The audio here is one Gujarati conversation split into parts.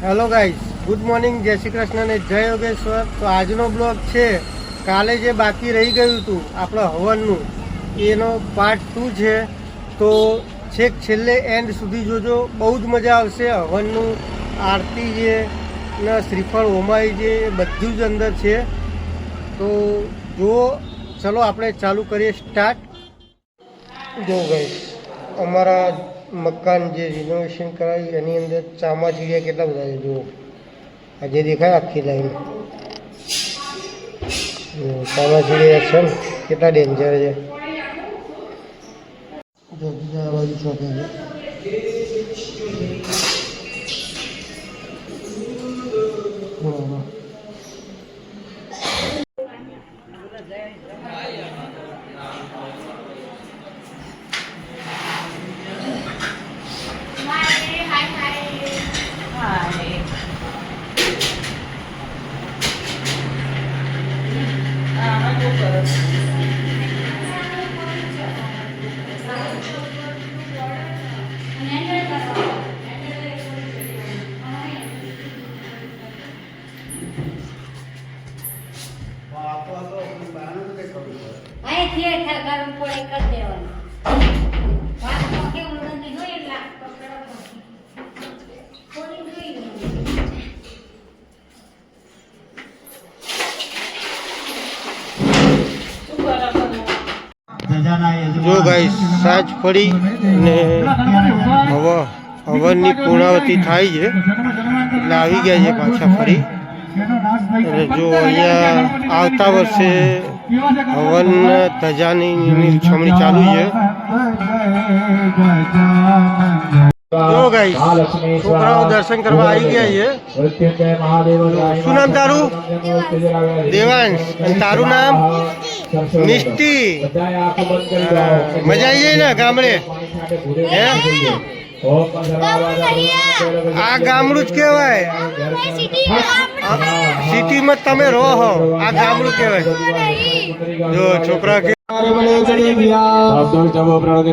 હેલો ગાઈસ ગુડ મોર્નિંગ જય શ્રી કૃષ્ણ અને જય યોગેશ્વર. તો આજનો બ્લોગ છે, કાલે જે બાકી રહી ગયું હતું, આપણો હવનનું, એનો પાર્ટ ટુ છે. તો છેક છેલ્લે એન્ડ સુધી જોજો, બહુ જ મજા આવશે હવનનું આરતી છે ને શ્રીફળ હોમાઈ એ બધું જ અંદર છે. તો જુઓ, ચલો આપણે ચાલુ કરીએ સ્ટાર્ટ જો ગાઈસ અમારા મકાન જે રિનોવેશન કરાવી એની અંદર ચામાચીડિયા કેટલા બધા છે, જુઓ. આજે દેખાય આખી લાઈન ચામાચીડિયા છે ને, કેટલા ડેન્જર છે. જો બીજા બાજુ શોખે છે. કરવું પડે કરી દેવાનું. વાતમાં કેવું નથી જોઈએ. જો ગાઈસ સાજ પડી ને હવા હવનની પૂર્ણાવતી થાય છે. એટલે આવી ગયા છે પાછા ફરી. અને જો અહીંયા આવતા વર્ષે હવન ધજાની છમણી ચાલુ છે. જો ગાઈસ છોકરાઓ દર્શન કરવા આવી ગયા છે. શું નામ તારું? દેવાંશ. તારું નામ? મિષ્ટી મજા આવી જાય ને ગામડે? હે? આ ગામડું જ કહેવાય. આ સિટીમાં તમે રહો હો. આ ગામડું કહેવાય. જો છોકરા કે અબ્દુલ જબો પ્રણતિ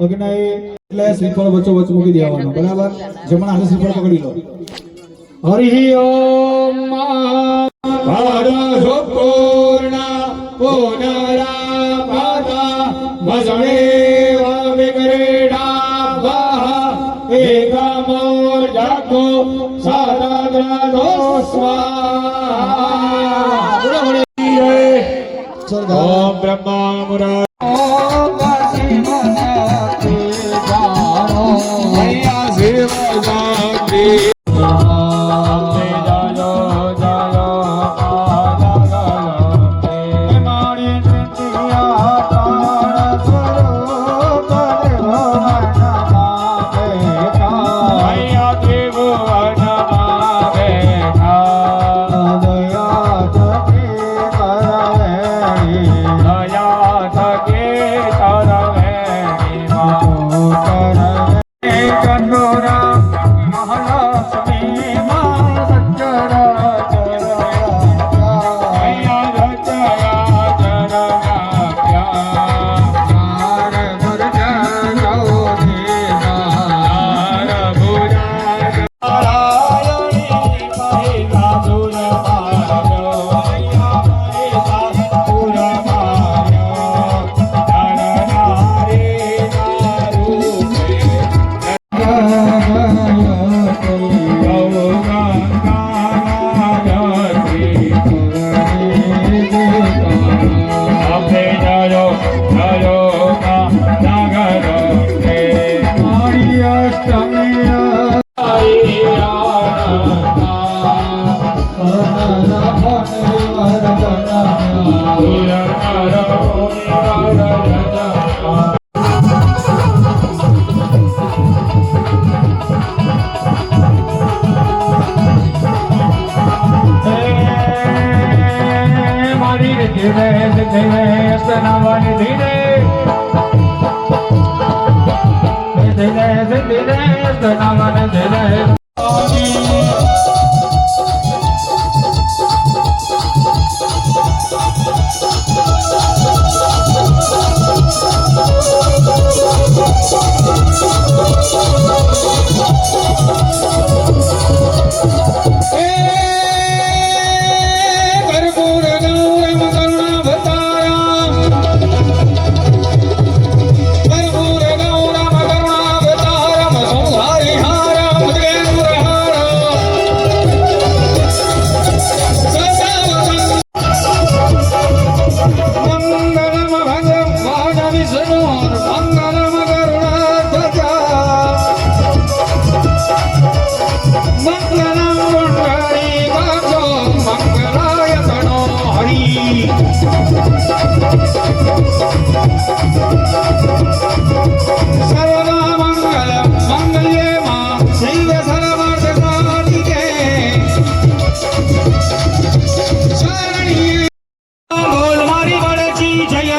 અગ્નય એટલે શ્રીફળ વચ્ચો વચ્ચ મૂકી દેવાનો પકડી લો. હરિ ઓમ પૂર્ણ ભસણે વિગ્રેડા સાદાગ્રદો સ્વાહા ઓમ બ્રહ્મા મુરા દિનેશ દિનેશ નવન દિનેશ सतनाम जय ವಿಜಯ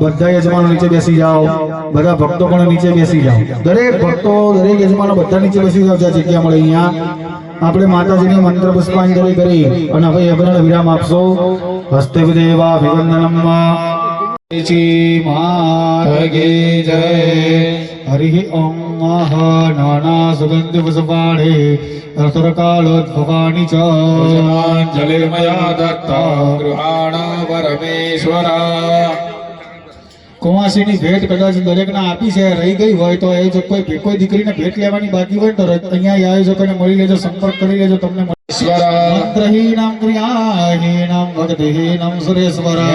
બધા યજમાનો નીચે બેસી જાઓ, બધા ભક્તો પણ નીચે બેસી જાઓ. દરેક ભક્તો, દરેક યજમાનો બધા નીચે બેસી જાઓ, જ્યાં જગ્યા મળે અહીંયા આપણે માતાજીની મંત્ર પુષ્પાંજલિ કરી અને હવે યજ્ઞનો વિરામ આપશો. હસ્તે વિદેવા અભિવંદનમમાં મહારાજે જય. હરિ ઓમ મહ નાના સુગંધ પુષ્પાણે રસરકાલોદ્ભવાની ચ. પુષ્પાંજલિર્મયા દત્તા. ગૃહાણ પરમેશ્વરા. કુંવાસીની ભેટ કદાચ દરેકને આપી છે રહી ગઈ હોય તો એ જો કોઈ કોઈ દીકરીને ભેટ લેવાની બાકી હોય તો ર- અહીંયા આયોજકોને મળી લેજો સંપર્ક કરી લેજો તમને મળી- ઈશ્વરા મંત્રહીનમ ક્રિયાહીનમ ભક્તિહીનમ સુરેશ્વરા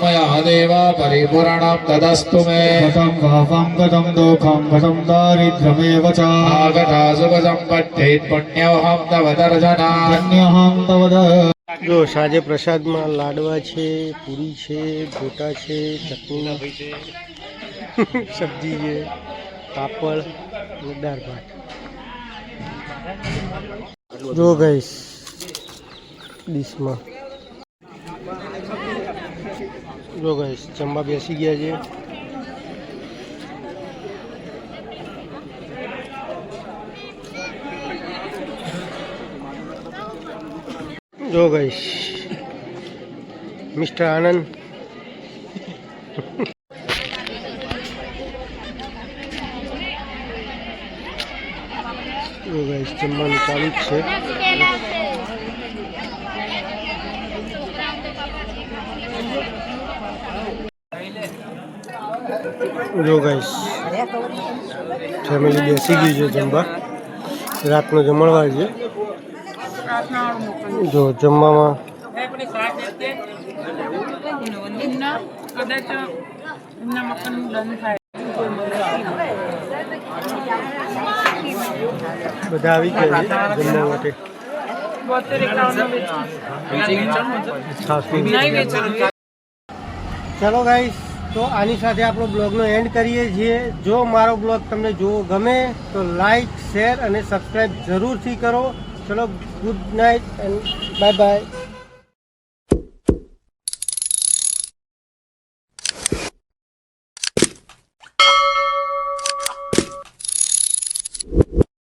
મયા દેવા પરિપૂર્ણમ તદસ્તુ મે ગતમ પાપમ ગતમ દુઃખમ ગતમ દારિદ્ર્યમેવ ચ આગતા શુભ સંપત્તિ પુણ્યોહમ તવ દર્શના ધન્યહં તવ દ- જો સાંજે પ્રસાદમાં લાડવા છે, પૂરી છે, ગોટા છે ચટણી સબ્જી છે, પાપડ અને દાળ ભાત. જો ગઈશ ડીશમાં. જો ગઈશ જમવા બેસી ગયા છે. જો ગઈશ મિસ્ટર આનંદ. જો ગઈશ જમવાનું ચાલુ જ છે. જો ગઈશ ફેમિલી બેસી ગયું છે જમવા. રાતનો જમણવાર છે. જો જમવામાં બધા આવી ગયા જમવા માટે. ચલો ગાઈસ તો આની સાથે આપણો બ્લોગનો એન્ડ કરીએ છીએ. જો મારો બ્લોગ તમને જોવો ગમે તો લાઈક શેર અને સબસ્ક્રાઈબ જરૂરથી કરો. ચલો good night and bye bye